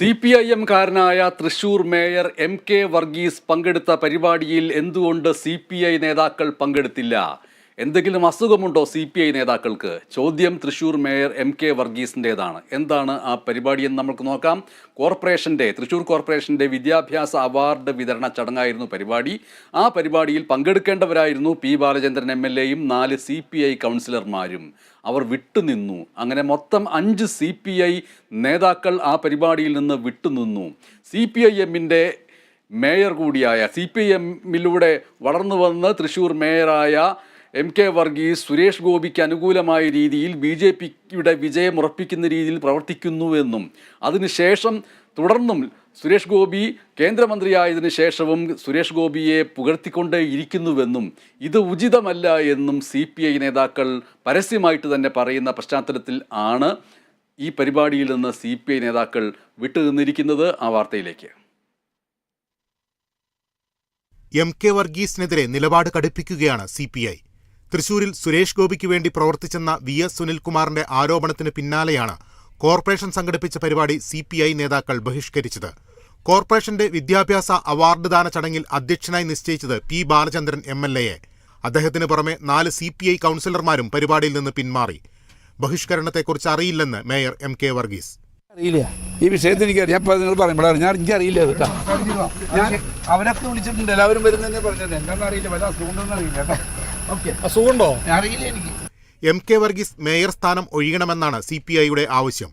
C P I എംകാരനായ Thrissur mayor M K Varghese പങ്കെടുത്ത പരിപാടിയിൽ എന്തുകൊണ്ട് സി പി ഐ നേതാക്കൾ പങ്കെടുത്തില്ല? എന്തെങ്കിലും അസുഖമുണ്ടോ സി പി ഐ നേതാക്കൾക്ക്? ചോദ്യം തൃശൂർ മേയർ എം കെ വർഗീസിന്റെതാണ് എന്താണ് ആ പരിപാടി എന്ന് നമുക്ക് നോക്കാം. കോർപ്പറേഷന്റെ തൃശൂർ കോർപ്പറേഷന്റെ വിദ്യാഭ്യാസ അവാർഡ് വിതരണ ചടങ്ങായിരുന്നു പരിപാടി. ആ പരിപാടിയിൽ പങ്കെടുക്കേണ്ടവരായിരുന്നു പി ബാലചന്ദ്രൻ എം എൽ എയും നാല് സി പി ഐ കൗൺസിലർമാരും. അവർ വിട്ടുനിന്നു. അങ്ങനെ മൊത്തം അഞ്ച് സി പി ഐ നേതാക്കൾ ആ പരിപാടിയിൽ നിന്ന് വിട്ടുനിന്നു. സി പി ഐ എമ്മിന്റെ മേയർ കൂടിയായ സി പി എമ്മിലൂടെ വളർന്നു വന്ന് തൃശ്ശൂർ മേയറായ എം കെ വർഗീസ് സുരേഷ് ഗോപിക്ക് അനുകൂലമായ രീതിയിൽ ബി ജെ പിയുടെ വിജയം ഉറപ്പിക്കുന്ന രീതിയിൽ പ്രവർത്തിക്കുന്നുവെന്നും അതിനുശേഷം തുടർന്നും സുരേഷ് ഗോപി കേന്ദ്രമന്ത്രിയായതിനു ശേഷവും സുരേഷ് ഗോപിയെ പുകഴ്ത്തിക്കൊണ്ടേ ഇരിക്കുന്നുവെന്നും ഇത് ഉചിതമല്ല എന്നും സി പി ഐ നേതാക്കൾ പരസ്യമായിട്ട് തന്നെ പറയുന്ന പശ്ചാത്തലത്തിൽ ആണ് ഈ പരിപാടിയിൽ നിന്ന് സി പി ഐ നേതാക്കൾ വിട്ടുനിന്നിരിക്കുന്നത്. ആ വാർത്തയിലേക്ക്. എം കെ വർഗീസിനെതിരെ നിലപാട് കടുപ്പിക്കുകയാണ് സി പി ഐ. തൃശൂരിൽ സുരേഷ് ഗോപിക്ക് വേണ്ടി പ്രവർത്തിച്ചെന്ന വി എസ് സുനിൽകുമാറിന്റെ ആരോപണത്തിന് പിന്നാലെയാണ് കോർപ്പറേഷൻ സംഘടിപ്പിച്ച പരിപാടി സി പി ഐ നേതാക്കൾ ബഹിഷ്കരിച്ചത്. കോർപ്പറേഷന്റെ വിദ്യാഭ്യാസ അവാർഡ് ദാന ചടങ്ങിൽ അധ്യക്ഷനായി നിശ്ചയിച്ചത് പി ബാലചന്ദ്രൻ എം എൽ എയെ അദ്ദേഹത്തിന് പുറമെ നാല് സി പി ഐ കൗൺസിലർമാരും പരിപാടിയിൽ നിന്ന് പിന്മാറി. ബഹിഷ്കരണത്തെക്കുറിച്ച് അറിയില്ലെന്ന് മേയർ എം കെ വർഗീസ്. അറിയില്ല. ഈ വിഷയത്തിൽ എനിക്ക് അറിയാം. അപ്പോൾ നിങ്ങൾ പറയുമ്പോഴാണ് ഞാൻ എനിക്ക് അറിയില്ല കേട്ടോ. ഞാൻ അവരൊക്കെ വിളിച്ചിട്ടുണ്ട്. എല്ലാവരും വരുന്നതന്നെ പറഞ്ഞത്. എന്താണെന്ന് അറിയില്ല. വല്ല അസുഖമുണ്ടോന്ന് അറിയില്ല കേട്ടോ. അസുഖമുണ്ടോ അറിയില്ല എനിക്ക്. എം കെ വർഗീസ് മേയർ സ്ഥാനം ഒഴിയണമെന്നാണ് സി പി ഐയുടെ ആവശ്യം.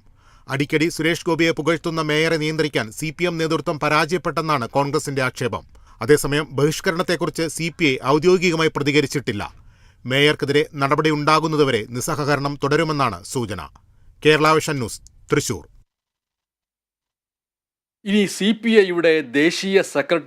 അടിക്കടി സുരേഷ് ഗോപിയെ പുകഴ്ത്തുന്ന മേയറെ നിയന്ത്രിക്കാൻ സി പി എം നേതൃത്വം പരാജയപ്പെട്ടെന്നാണ് കോൺഗ്രസിന്റെ ആക്ഷേപം. അതേസമയം ബഹിഷ്കരണത്തെക്കുറിച്ച് സി പി ഐ ഔദ്യോഗികമായി പ്രതികരിച്ചിട്ടില്ല. മേയർക്കെതിരെ നടപടി ഉണ്ടാകുന്നതുവരെ നിസ്സഹകരണം തുടരുമെന്നാണ് സൂചന. Kerala vision news Thrissur. ഇനി സി പി ഐയുടെ ദേശീയ സെക്രട്ടറി